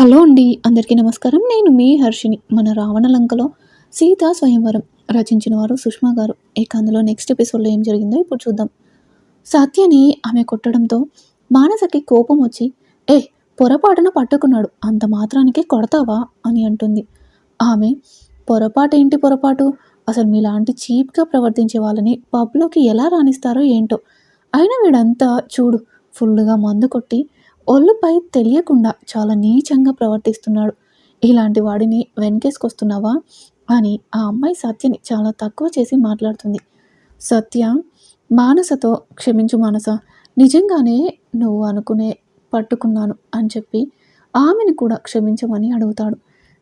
Hello అండి అందరికీ నమస్కారం. నేను మీ హర్షిని మన రావణ లంకలో సీతా స్వయంవరం రచించిన వారు సుష్మా గారు. ఇక అందులో నెక్స్ట్ ఎపిసోడ్లో ఏం జరిగిందో ఇప్పుడు చూద్దాం. సత్యని ఆమె కొట్టడంతో మానసకి కోపం వచ్చి ఏ పొరపాటున పట్టుకున్నాడు. అంత మాత్రానికి కొడతావా? అని అంటుంది. ఆమె పొరపాటు ఏంటి పొరపాటు? అసలు మీలాంటి చీప్గా ప్రవర్తించే వాళ్ళని పబ్లోకి ఎలా రాణిస్తారో ఏంటో. అయినా వీడంతా చూడు ఫుల్గా మందు కొట్టి ఒళ్ళుపై తెలియకుండా చాలా నీచంగా ప్రవర్తిస్తున్నాడు. ఇలాంటి వాడిని వెనకేసుకొస్తున్నావా? అని ఆ అమ్మాయి సత్యని చాలా తక్కువ చేసి మాట్లాడుతుంది. సత్య మానసతో క్షమించు మానస. నిజంగానే నువ్వు అనుకునే పట్టుకున్నాను అని చెప్పి ఆమెను కూడా క్షమించమని అడుగుతాడు.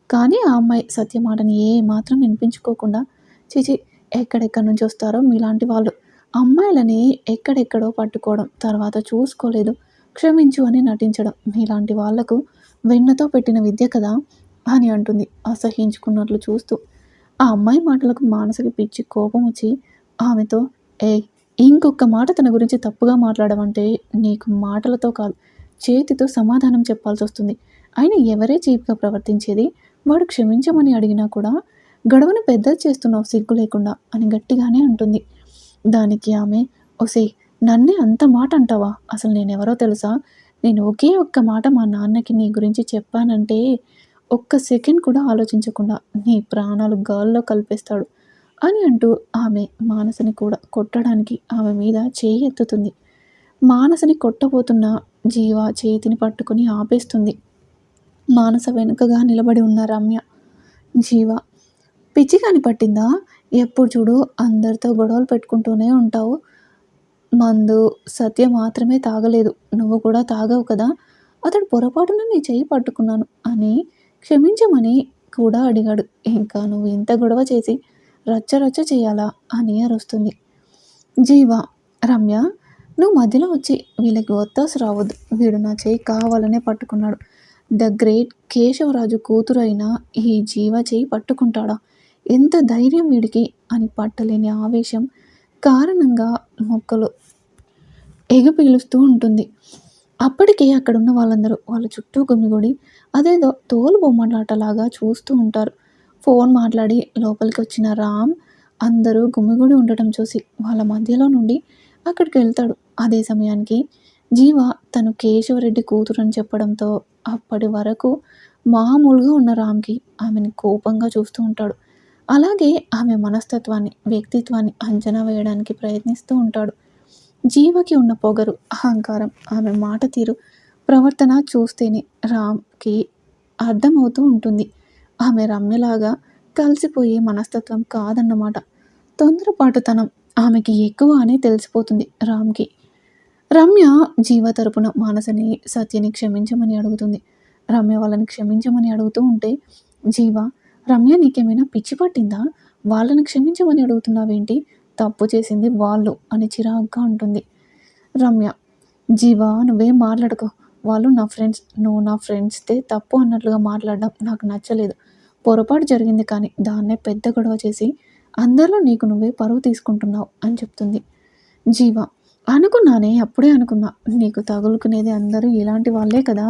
కానీ ఆ అమ్మాయి సత్య మాటని ఏ మాత్రం వినిపించుకోకుండా చిచి ఎక్కడెక్కడి నుంచి వస్తారో మీలాంటి వాళ్ళు. అమ్మాయిలని ఎక్కడెక్కడో పట్టుకోవడం తర్వాత చూసుకోలేదు. క్షమించు అని నటించడం. మీలాంటి వాళ్ళకు వెన్నతో పెట్టిన విద్య కదా అని అంటుంది. అసహించుకున్నట్లు చూస్తూ ఆ అమ్మాయి మాటలకు మానసిక పిచ్చి కోపం వచ్చి ఆమెతో ఏ ఇంకొక మాట తన గురించి తప్పుగా మాట్లాడమంటే నీకు మాటలతో కాదు చేతితో సమాధానం చెప్పాల్సి వస్తుంది. ఆయన ఎవరే చీప్గా ప్రవర్తించేది? వాడు క్షమించమని అడిగినా కూడా గొడవను పెద్దది చేస్తున్నావు సిగ్గు లేకుండా అని గట్టిగానే అంటుంది. దానికి ఆమె ఒసే నన్నే అంత మాట అంటావా? అసలు నేనెవరో తెలుసా? నేను ఒకే ఒక్క మాట మా నాన్నకి నీ గురించి చెప్పానంటే ఒక్క సెకండ్ కూడా ఆలోచించకుండా నీ ప్రాణాలు గాల్లో కలిపేస్తాడు అని అంటూ ఆమె మానసని కూడా కొట్టడానికి ఆమె మీద చేయి ఎత్తుతుంది. మానసని కొట్టబోతున్న జీవ చేతిని పట్టుకుని ఆపేస్తుంది. మానస వెనుకగా నిలబడి ఉన్న రమ్య జీవ పిచ్చిగాని పట్టిందా? ఎప్పుడు చూడు అందరితో గొడవలు పెట్టుకుంటూనే ఉంటావు. మందు సత్య మాత్రమే తాగలేదు. నువ్వు కూడా తాగవు కదా? అతడు పొరపాటున నీ చేయి పట్టుకున్నాను అని క్షమించమని కూడా అడిగాడు. ఇంకా నువ్వు ఇంత గొడవ చేసి రచ్చ రచ్చ చేయాలా అని అరుస్తుంది. జీవ రమ్య నువ్వు మధ్యలో వచ్చి వీళ్ళకి ఒత్తాసు రావద్దు. వీడు నా చేయి కావాలనే పట్టుకున్నాడు. ద గ్రేట్ కేశవరాజు కూతురైన ఈ జీవ చేయి పట్టుకుంటాడా? ఎంత ధైర్యం వీడికి అని పట్టలేని ఆవేశం కారణంగా మొక్కలు ఎగపీలుస్తూ ఉంటుంది. అప్పటికే అక్కడున్న వాళ్ళందరూ వాళ్ళ చుట్టూ గుమిగూడి అదేదో తోలు బొమ్మలాటలాగా చూస్తూ ఉంటారు. ఫోన్ మాట్లాడి లోపలికి వచ్చిన రామ్ అందరూ గుమిగూడి ఉండటం చూసి వాళ్ళ మధ్యలో నుండి అక్కడికి వెళ్తాడు. అదే సమయానికి జీవ తను కేశవరెడ్డి కూతురు అని చెప్పడంతో అప్పటి వరకు మామూలుగా ఉన్న రామ్కి ఆమెను కోపంగా చూస్తూ ఉంటాడు. అలాగే ఆమె మనస్తత్వాన్ని వ్యక్తిత్వాన్ని అంచనా వేయడానికి ప్రయత్నిస్తూ ఉంటాడు. జీవకి ఉన్న పొగరు అహంకారం ఆమె మాట తీరు ప్రవర్తన చూస్తేనే రామ్కి అర్థమవుతూ ఉంటుంది. ఆమె రమ్యలాగా కలిసిపోయే మనస్తత్వం కాదన్నమాట. తొందరపాటుతనం ఆమెకి ఎక్కువ అని తెలిసిపోతుంది రామ్కి. రమ్య జీవ తరపున మానసని సత్యని క్షమించమని అడుగుతుంది. రమ్య వాళ్ళని క్షమించమని అడుగుతూ ఉంటే జీవ రమ్య నీకేమైనా పిచ్చి పట్టిందా? వాళ్ళని క్షమించమని అడుగుతున్నావేంటి? తప్పు చేసింది వాళ్ళు అని చిరాగ్గా ఉంటుంది రమ్య. జీవా నువ్వేం మాట్లాడుకో. వాళ్ళు నా ఫ్రెండ్స్ నువ్వు నా ఫ్రెండ్స్తే తప్పు అన్నట్లుగా మాట్లాడడం నాకు నచ్చలేదు. పొరపాటు జరిగింది కానీ దాన్నే పెద్ద గొడవ చేసి అందరిలో నీకు నువ్వే పరువు తీసుకుంటున్నావు అని చెప్తుంది జీవ. అనుకున్నానే అప్పుడే అనుకున్నా. నీకు తగులుకునేది అందరూ ఇలాంటి వాళ్ళే కదా.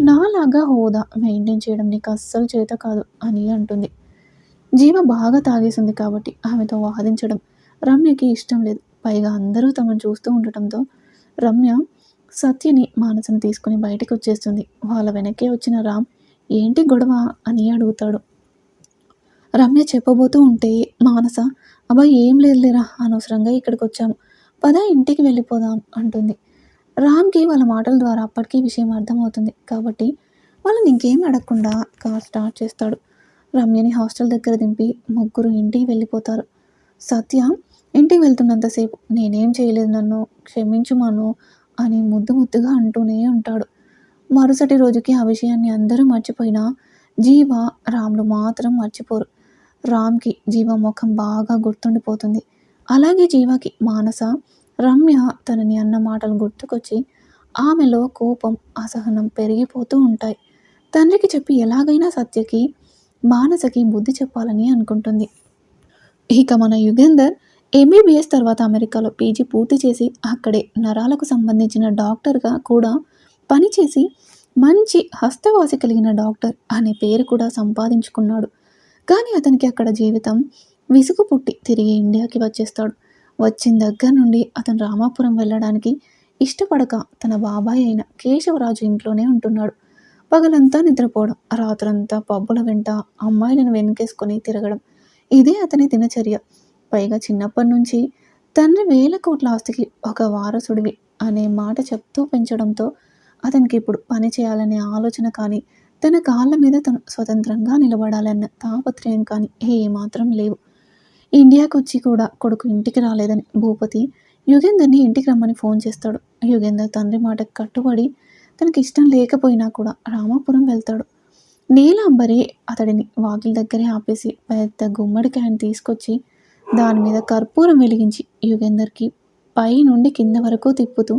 నాలాగా హోదా మెయింటైన్ చేయడం నీకు అస్సలు చేత కాదు అని అంటుంది. జీవ బాగా తాగేసింది కాబట్టి ఆమెతో వాదించడం రమ్యకి ఇష్టం లేదు. పైగా అందరూ తమను చూస్తూ ఉండటంతో రమ్య సత్యని మానసను తీసుకుని బయటకు వచ్చేస్తుంది. వాళ్ళ వెనకే వచ్చిన రామ్ ఏంటి గొడవ? అని అడుగుతాడు. రమ్య చెప్పబోతూ ఉంటే మానస అబ్బా ఏం లేదులేరా అనవసరంగా ఇక్కడికి వచ్చాము పద ఇంటికి వెళ్ళిపోదాం అంటుంది. రామ్కి వాళ్ళ మాటల ద్వారా అప్పటికీ విషయం అర్థమవుతుంది. కాబట్టి వాళ్ళని ఇంకేం అడగకుండా కార్ స్టార్ట్ చేస్తాడు. రమ్యని హాస్టల్ దగ్గర దింపి ముగ్గురు ఇంటికి వెళ్ళిపోతారు. సత్య ఇంటికి వెళ్తున్నంతసేపు నేనేం చేయలేదు నన్ను క్షమించుమాను అని ముద్దు ముద్దుగా అంటూనే ఉంటాడు. మరుసటి రోజుకి ఆ విషయాన్ని అందరూ మర్చిపోయినా జీవ రాములు మాత్రం మర్చిపోరు. రామ్కి జీవ ముఖం బాగా గుర్తుండిపోతుంది. అలాగే జీవకి మానస రమ్య తనని అన్న మాటలు గుర్తుకొచ్చి ఆమెలో కోపం అసహనం పెరిగిపోతూ ఉంటాయి. తండ్రికి చెప్పి ఎలాగైనా సత్యకి మానసకి బుద్ధి చెప్పాలని అనుకుంటుంది. ఇక మన యుగేందర్ ఎంబీబీఎస్ తర్వాత అమెరికాలో పీజీ పూర్తి చేసి అక్కడే నరాలకు సంబంధించిన డాక్టర్గా కూడా పనిచేసి మంచి హస్తవాసి కలిగిన డాక్టర్ అనే పేరు కూడా సంపాదించుకున్నాడు. కానీ అతనికి అక్కడ జీవితం విసుగు పుట్టి తిరిగి ఇండియాకి వచ్చేస్తాడు. వచ్చిన దగ్గర నుండి అతను రామాపురం వెళ్ళడానికి ఇష్టపడక తన బాబాయ్ అయిన కేశవరాజు ఇంట్లోనే ఉంటున్నాడు. పగలంతా నిద్రపోవడం రాత్రంతా పబ్బుల వెంట అమ్మాయిలను వెనుకేసుకొని తిరగడం ఇదే అతని దినచర్య. పైగా చిన్నప్పటి నుంచి తండ్రి వేల కోట్ల ఆస్తికి ఒక వారసుడివి అనే మాట చెప్తూ పెంచడంతో అతనికి ఇప్పుడు పని చేయాలనే ఆలోచన కానీ తన కాళ్ళ మీద తను స్వతంత్రంగా నిలబడాలన్న తాపత్రయం కానీ ఏమాత్రం లేవు. ఇండియాకి వచ్చి కూడా కొడుకు ఇంటికి రాలేదని భూపతి యుగేందర్ని ఇంటికి రమ్మని ఫోన్ చేస్తాడు. యుగేందర్ తండ్రి మాటకు కట్టుబడి తనకి ఇష్టం లేకపోయినా కూడా రామాపురం వెళ్తాడు. నీలాంబరి అతడిని వాకిలి దగ్గరే ఆపేసి పెద్ద గుమ్మడికాయని తీసుకొచ్చి దాని మీద కర్పూరం వెలిగించి యుగేందర్కి పై నుండి కింద వరకు తిప్పుతూ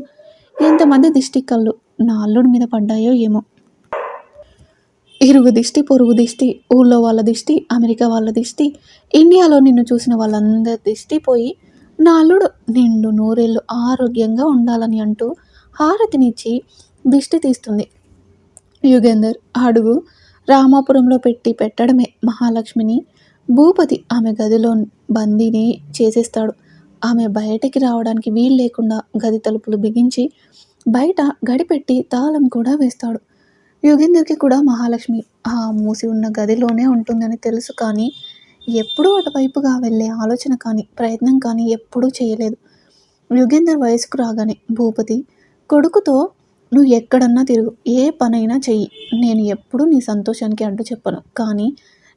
ఎంతమంది దిష్టి కళ్ళు నా అల్లుడి మీద పడ్డాయో ఏమో. ఇరుగు దిష్టి పొరుగు దిష్టి ఊళ్ళో వాళ్ళ దిష్టి అమెరికా వాళ్ళ దిష్టి ఇండియాలో నిన్ను చూసిన వాళ్ళందరి దిష్టి పోయి నా అల్లుడు నిండు నూరేళ్ళు ఆరోగ్యంగా ఉండాలని అంటూ హారతినిచ్చి దిష్టి తీస్తుంది. యుగేందర్ అడుగు రామాపురంలో పెట్టి పెట్టడమే మహాలక్ష్మిని. భూపతి ఆమె గదిలో బందీని చేసేస్తాడు. ఆమె బయటికి రావడానికి వీలు లేకుండా గది తలుపులు బిగించి బయట గడిపెట్టి తాళం కూడా వేస్తాడు. యోగేందర్కి కూడా మహాలక్ష్మి ఆ మూసి ఉన్న గదిలోనే ఉంటుందని తెలుసు కానీ ఎప్పుడూ అటువైపుగా వెళ్ళే ఆలోచన కానీ ప్రయత్నం కానీ ఎప్పుడూ చేయలేదు. యుగేందర్ వయసుకు రాగానే భూపతి కొడుకుతో నువ్వు ఎక్కడన్నా తిరుగు ఏ పనైనా చెయ్యి. నేను ఎప్పుడూ నీ సంతోషానికి అడ్డు చెప్పను. కానీ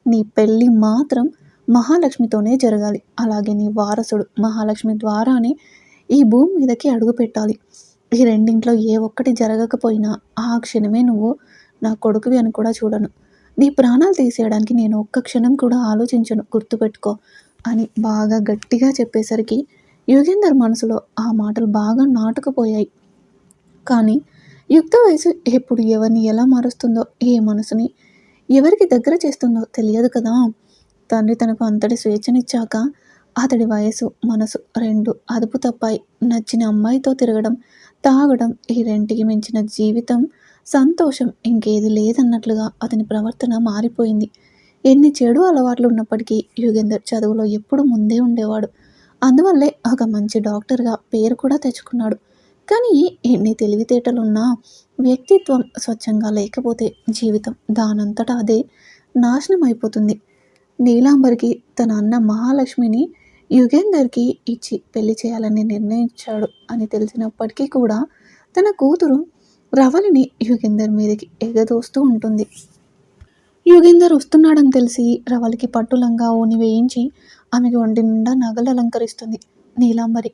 నీ పెళ్ళి మాత్రం మహాలక్ష్మితోనే జరగాలి. అలాగే నీ వారసుడు మహాలక్ష్మి ద్వారానే ఈ భూమి మీదకి అడుగు పెట్టాలి. ఈ రెండింట్లో ఏ ఒక్కటి జరగకపోయినా ఆ క్షణమే నువ్వు నా కొడుకువి అని కూడా చూడను. నీ ప్రాణాలు తీసేయడానికి నేను ఒక్క క్షణం కూడా ఆలోచించను గుర్తుపెట్టుకో అని బాగా గట్టిగా చెప్పేసరికి యుగేందర్ మనసులో ఆ మాటలు బాగా నాటుకుపోయాయి. కానీ యుక్త వయసు ఎప్పుడు ఎవరిని ఎలా మారుస్తుందో ఏ మనసుని ఎవరికి దగ్గర చేస్తుందో తెలియదు కదా. తండ్రి తనకు అంతటి స్వేచ్ఛనిచ్చాక అతడి వయసు మనసు రెండు అదుపు తప్పాయి. నచ్చిన అమ్మాయితో తిరగడం తాగడం ఈ రెంటికి మించిన జీవితం సంతోషం ఇంకేది లేదన్నట్లుగా అతని ప్రవర్తన మారిపోయింది. ఎన్ని చెడు అలవాట్లు ఉన్నప్పటికీ యుగేందర్ చదువులో ఎప్పుడు ముందే ఉండేవాడు. అందువల్లే ఒక మంచి డాక్టర్గా పేరు కూడా తెచ్చుకున్నాడు. కానీ ఎన్ని తెలివితేటలున్నా వ్యక్తిత్వం స్వచ్ఛంగా లేకపోతే జీవితం దానంతటా అదే నాశనం అయిపోతుంది నీలాంబరికి తన అన్న మహాలక్ష్మిని యుగేందర్కి ఇచ్చి పెళ్ళి చేయాలని నిర్ణయించాడు అని తెలిసినప్పటికీ కూడా తన కూతురు రవలిని యుగేందర్ మీదకి ఎగదోస్తూ ఉంటుంది. యుగేందర్ వస్తున్నాడని తెలిసి రవలికి పట్టులంగా ఓని వేయించి ఆమెకి ఒంటి నిండా నగలు అలంకరిస్తుంది నీలాంబరి.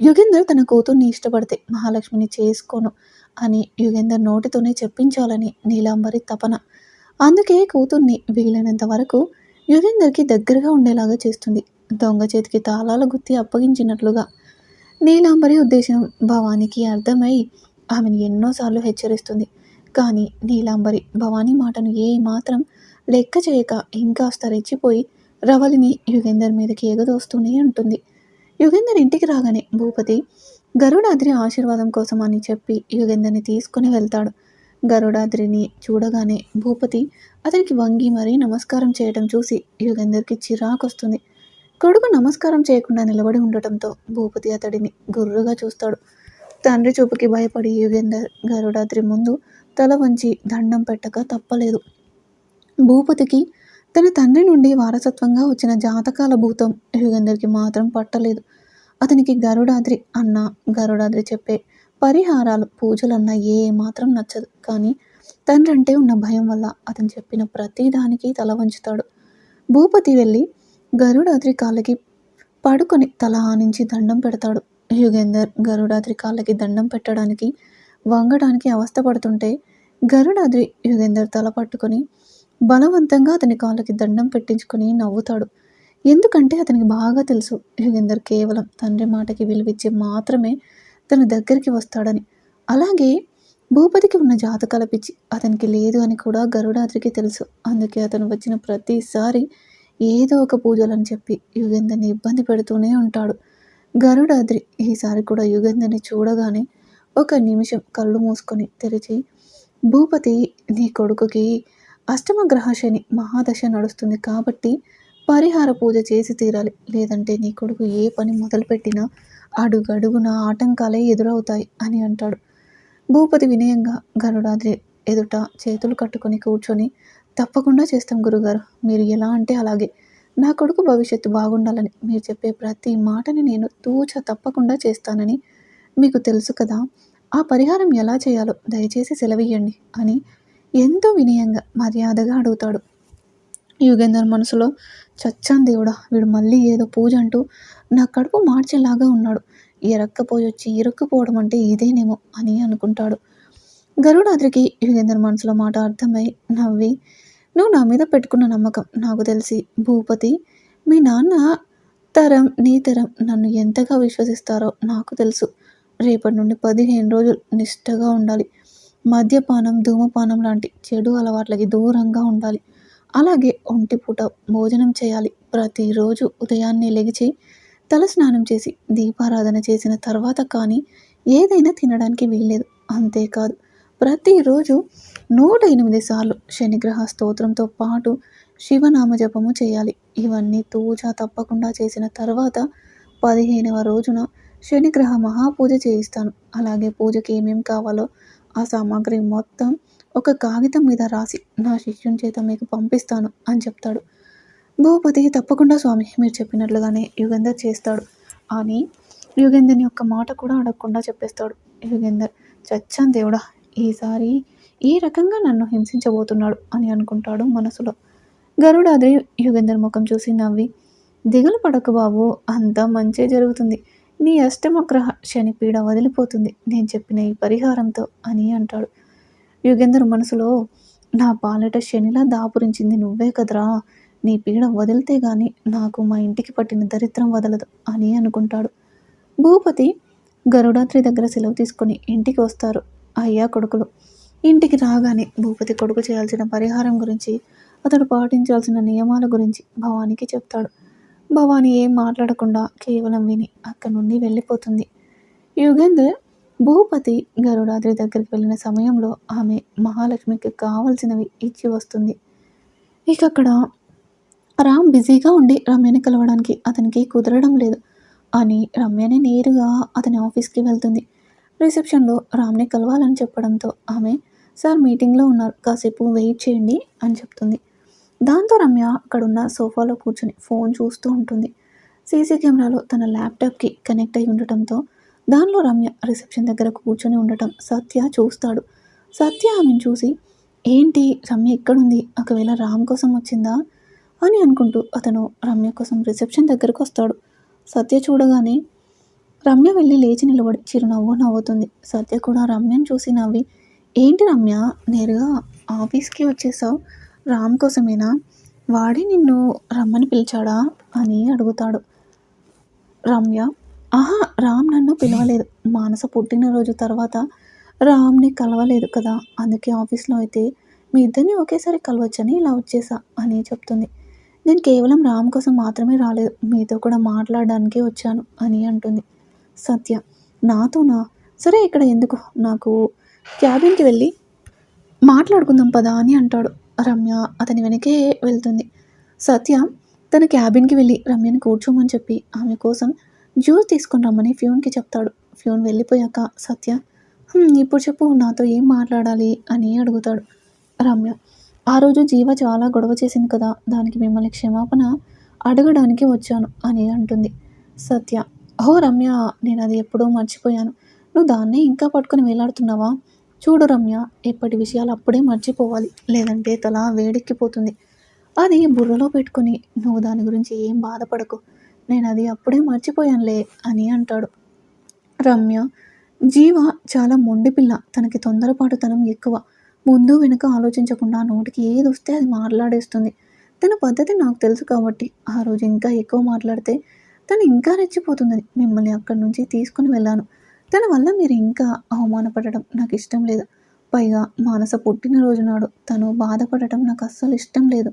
యుగేందర్ తన కూతుర్ని ఇష్టపడితే మహాలక్ష్మిని చేసుకోను అని యుగేందర్ నోటితోనే చెప్పించాలని నీలాంబరి తపన. అందుకే కూతుర్ని వీలైనంత వరకు యుగేందర్కి దగ్గరగా ఉండేలాగా చేస్తుంది. దొంగ చేతికి తాళాల గుత్తి అప్పగించినట్లుగా. నీలాంబరి ఉద్దేశం భవానికి అర్థమై ఆమెను ఎన్నోసార్లు హెచ్చరిస్తుంది. కానీ నీలాంబరి భవానీ మాటను ఏ మాత్రం లెక్క చేయక ఇంకాస్త రెచ్చిపోయి రవలిని యుగేందర్ మీదకి ఎగదోస్తూనే ఉంటుంది. యుగేందర్ ఇంటికి రాగానే భూపతి గరుడాద్రి ఆశీర్వాదం కోసం అని చెప్పి యుగేందర్ని తీసుకుని వెళ్తాడు. గరుడాద్రిని చూడగానే భూపతి అతనికి వంగి మరీ నమస్కారం చేయటం చూసి యుగేందర్కి చిరాకొస్తుంది. కొడుకు నమస్కారం చేయకుండా నిలబడి ఉండటంతో భూపతి అతడిని గుర్రుగా చూస్తాడు. తండ్రి చూపుకి భయపడి యుగేందర్ గరుడాద్రి ముందు తల వంచి దండం పెట్టక తప్పలేదు. భూపతికి తన తండ్రి నుండి వారసత్వంగా వచ్చిన జాతకాల భూతం యుగేందర్కి మాత్రం పట్టలేదు. అతనికి గరుడాద్రి అన్న గరుడాద్రి చెప్పే పరిహారాలు పూజలన్నా ఏ మాత్రం నచ్చదు. కానీ తండ్రి అంటే ఉన్న భయం వల్ల అతను చెప్పిన ప్రతి దానికి తల వంచుతాడు. భూపతి వెళ్ళి గరుడాద్రి కాళ్ళకి పడుకొని తల ఆనించి దండం పెడతాడు. యుగేందర్ గరుడాద్రి కాళ్ళకి దండం పెట్టడానికి వంగడానికి అవస్థపడుతుంటే గరుడాద్రి యుగేందర్ తల పట్టుకొని బలవంతంగా అతని కాళ్ళకి దండం పెట్టించుకొని నవ్వుతాడు. ఎందుకంటే అతనికి బాగా తెలుసు యుగేందర్ కేవలం తండ్రి మాటకి విలువిచ్చి మాత్రమే తన దగ్గరికి వస్తాడని. అలాగే భూపతికి ఉన్న జాతకాల పిచ్చి అతనికి లేదు అని కూడా గరుడాద్రికి తెలుసు. అందుకే అతను వచ్చిన ప్రతిసారి ఏదో ఒక పూజలని చెప్పి యుగేందర్ని ఇబ్బంది పెడుతూనే ఉంటాడు. గరుడాద్రి ఈసారి కూడా యుగేందర్ని చూడగానే ఒక నిమిషం కళ్ళు మూసుకొని తెరిచి భూపతి నీ కొడుకుకి అష్టమ గ్రహ శని మహాదశ నడుస్తుంది కాబట్టి పరిహార పూజ చేసి తీరాలి. లేదంటే నీ కొడుకు ఏ పని మొదలుపెట్టినా అడుగడుగున ఆటంకాలే ఎదురవుతాయి అని అంటాడు. భూపతి వినయంగా గరుడాద్రి ఎదుట చేతులు కట్టుకొని కూర్చొని తప్పకుండా చేస్తాం గురుగారు. మీరు ఎలా అంటే అలాగే. నా కొడుకు భవిష్యత్తు బాగుండాలని మీరు చెప్పే ప్రతి మాటని నేను తూచ తప్పకుండా చేస్తానని మీకు తెలుసు కదా. ఆ పరిహారం ఎలా చేయాలో దయచేసి సెలవియ్యండి అని ఎంతో వినయంగా మర్యాదగా అడుగుతాడు. యుగేందర్ మనసులో చచ్చాన్ దేవుడా వీడు మళ్ళీ ఏదో పూజ అంటూ నా కడుపు మార్చేలాగా ఉన్నాడు. ఎరక్కపోయి వచ్చి ఇరుక్కుపోవడం అంటే ఇదేనేమో అని అనుకుంటాడు. గరుడాద్రికి యుగేందర్ మనసులో మాట అర్థమై నవ్వి నువ్వు నా మీద పెట్టుకున్న నమ్మకం. నాకు తెలిసి భూపతి మీ నాన్న తరం నీ తరం నన్ను ఎంతగా విశ్వసిస్తారో నాకు తెలుసు. రేపటి నుండి పదిహేను రోజులు నిష్టగా ఉండాలి. మద్యపానం ధూమపానం లాంటి చెడు అలవాట్లకి దూరంగా ఉండాలి. అలాగే ఒంటిపూట భోజనం చేయాలి. ప్రతిరోజు ఉదయాన్నే లెగిచి తల స్నానం చేసి దీపారాధన చేసిన తర్వాత కానీ ఏదైనా తినడానికి వీల్లేదు. అంతేకాదు ప్రతిరోజు నూట ఎనిమిది సార్లు శనిగ్రహ స్తోత్రంతో పాటు శివనామ జపము చేయాలి. ఇవన్నీ తూచా తప్పకుండా చేసిన తర్వాత పదిహేనవ రోజున శనిగ్రహ మహాపూజ చేయిస్తాను. అలాగే పూజకి ఏమేం కావాలో ఆ సామాగ్రి మొత్తం ఒక కాగితం మీద రాసి నా శిష్యుని చేత మీకు పంపిస్తాను అని చెప్తాడు. భూపతి తప్పకుండా స్వామి మీరు చెప్పినట్లుగానే యుగంధర్ చేస్తాడు. అని యుగేందర్ని యొక్క మాట కూడా అడగకుండా చెప్పేస్తాడు. యుగేందర్ చచ్చాను దేవుడా ఈసారి ఈ రకంగా నన్ను హింసించబోతున్నాడు అని అనుకుంటాడు మనసులో. గరుడాద్రి యుగేందర్ ముఖం చూసి నవ్వి దిగులు పడకు బాబు అంతా మంచే జరుగుతుంది. నీ అష్టమగ్రహ శని పీడ వదిలిపోతుంది. నేను చెప్పిన ఈ పరిహారంతో అని అంటాడు. యుగేందర్ మనసులో నా పాలట శనిలా దాపురించింది నువ్వే కదరా. నీ పీడ వదిలితే గాని నాకు మా ఇంటికి పట్టిన దరిద్రం వదలదు అని అనుకుంటాడు. భూపతి గరుడాద్రి దగ్గర సెలవు తీసుకొని ఇంటికి వస్తారు. అయ్యా కొడుకులు ఇంటికి రాగానే భూపతి కొడుకు చేయాల్సిన పరిహారం గురించి అతడు పాటించాల్సిన నియమాల గురించి భవానికి చెప్తాడు. భవాని ఏం మాట్లాడకుండా కేవలం విని అక్కడి నుండి వెళ్ళిపోతుంది. యుగేందర్ భూపతి గరుడాద్రి దగ్గరికి వెళ్ళిన సమయంలో ఆమె మహాలక్ష్మికి కావలసినవి ఇచ్చి వస్తుంది. ఇక అక్కడ రామ్ బిజీగా ఉండి రమ్యని కలవడానికి అతనికి కుదరడం లేదు అని రమ్యని నేరుగా అతని ఆఫీస్కి వెళ్తుంది. రిసెప్షన్లో రామ్ని కలవాలని చెప్పడంతో ఆమె సార్ మీటింగ్లో ఉన్నారు కాసేపు వెయిట్ చేయండి అని చెప్తుంది. దాంతో రమ్య అక్కడున్న సోఫాలో కూర్చొని ఫోన్ చూస్తూ ఉంటుంది. సీసీ కెమెరాలో తన ల్యాప్టాప్కి కనెక్ట్ అయి ఉండటంతో దానిలో రమ్య రిసెప్షన్ దగ్గర కూర్చొని ఉండటం సత్య చూస్తాడు. సత్య ఆమెను చూసి ఏంటి రమ్య ఎక్కడుంది? ఒకవేళ రామ్ కోసం వచ్చిందా? అని అనుకుంటూ అతను రమ్య కోసం రిసెప్షన్ దగ్గరకు వస్తాడు. సత్య చూడగానే రమ్య వెళ్ళి లేచి నిలబడి చిరునవ్వు నవ్వుతుంది. సత్య కూడా రమ్యను చూసి నవ్వి ఏంటి రమ్య? నేరుగా ఆఫీస్కి వచ్చేసావు. రామ్ కోసమేనా? వాడే నిన్ను రమ్మని పిలిచాడా అని అడుగుతాడు. రమ్య ఆహా రామ్ నన్ను పిలవలేదు. మానస పుట్టినరోజు తర్వాత రామ్ని కలవలేదు కదా. అందుకే ఆఫీస్లో అయితే మీ ఇద్దరిని ఒకేసారి కలవచ్చని ఇలా వచ్చేసా అని చెప్తుంది. నేను కేవలం రామ్ కోసం మాత్రమే రాలేదు. మీతో కూడా మాట్లాడడానికి వచ్చాను అని అంటుంది సత్య. నాతోనా? సరే ఇక్కడ ఎందుకు? నాకు క్యాబిన్కి వెళ్ళి మాట్లాడుకుందాం పదా అని అంటాడు. రమ్య అతని వెనకే వెళ్తుంది. సత్య తన క్యాబిన్కి వెళ్ళి రమ్యని కూర్చోమని చెప్పి ఆమె కోసం జ్యూస్ తీసుకొని రమ్మని ఫ్యూన్కి చెప్తాడు. ఫ్యూన్ వెళ్ళిపోయాక సత్య ఇప్పుడు చెప్పు నాతో ఏం మాట్లాడాలి? అని అడుగుతాడు. రమ్య ఆ రోజు జీవ చాలా గొడవ చేసింది కదా దానికి మిమ్మల్ని క్షమాపణ అడగడానికి వచ్చాను అని అంటుంది. సత్య ఓ రమ్య నేను అది ఎప్పుడో మర్చిపోయాను. నువ్వు దాన్నే ఇంకా పట్టుకొని వేలాడుతున్నావా? చూడు రమ్య ఎప్పటి విషయాలు అప్పుడే మర్చిపోవాలి. లేదంటే తల వేడెక్కిపోతుంది. అది బుర్రలో పెట్టుకుని నువ్వు దాని గురించి ఏం బాధపడకు. నేను అది అప్పుడే మర్చిపోయానులే అని అంటాడు. రమ్య జీవ చాలా మొండి పిల్ల. తనకి తొందరపాటుతనం ఎక్కువ. ముందు వెనుక ఆలోచించకుండా నోటికి ఏది వస్తే అది మాట్లాడేస్తుంది. తన పద్ధతి నాకు తెలుసు కాబట్టి ఆ రోజు ఇంకా ఎక్కువ మాట్లాడితే తను ఇంకా రెచ్చిపోతుందని మిమ్మల్ని అక్కడి నుంచి తీసుకుని వెళ్ళాను. తన వల్ల మీరు ఇంకా అవమానపడటం నాకు ఇష్టం లేదు. పైగా మానస పుట్టినరోజు నాడు తను బాధపడటం నాకు అస్సలు ఇష్టం లేదు.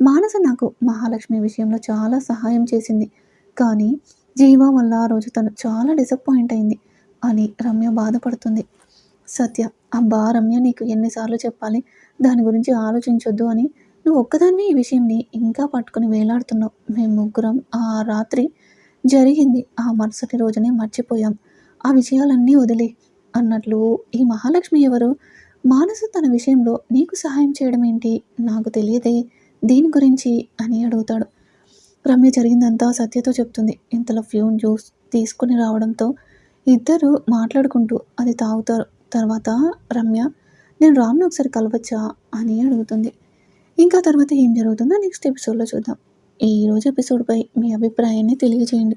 మానస నాకు మహాలక్ష్మి విషయంలో చాలా సహాయం చేసింది. కానీ జీవ వల్ల ఆ రోజు తను చాలా డిసప్పాయింట్ అయింది అని రమ్య బాధపడుతుంది. సత్య అబ్బా రమ్య నీకు ఎన్నిసార్లు చెప్పాలి? దాని గురించి ఆలోచించొద్దు అని. నువ్వు ఒక్కదాన్ని ఈ విషయంని ఇంకా పట్టుకుని వేలాడుతున్నావు. మేము ముగ్గురం ఆ రాత్రి జరిగింది. ఆ మరుసటి రోజునే మర్చిపోయాం. ఆ విషయాలన్నీ వదిలే. అన్నట్లు ఈ మహాలక్ష్మి ఎవరు? మానసు తన విషయంలో నీకు సహాయం చేయడం ఏంటి? నాకు తెలియదే. దీని గురించి అని అడుగుతాడు. రమ్య జరిగిందంతా సత్యతో చెప్తుంది. ఇంతలో ఫ్యూన్ జ్యూస్ తీసుకుని రావడంతో ఇద్దరు మాట్లాడుకుంటూ అది తాగుతారు. తర్వాత రమ్య నేను రామ్ని ఒకసారి కలవచ్చా? అని అడుగుతుంది. ఇంకా తర్వాత ఏం జరుగుతుందో నెక్స్ట్ ఎపిసోడ్లో చూద్దాం. ఈరోజు ఎపిసోడ్పై మీ అభిప్రాయాన్ని తెలియజేయండి.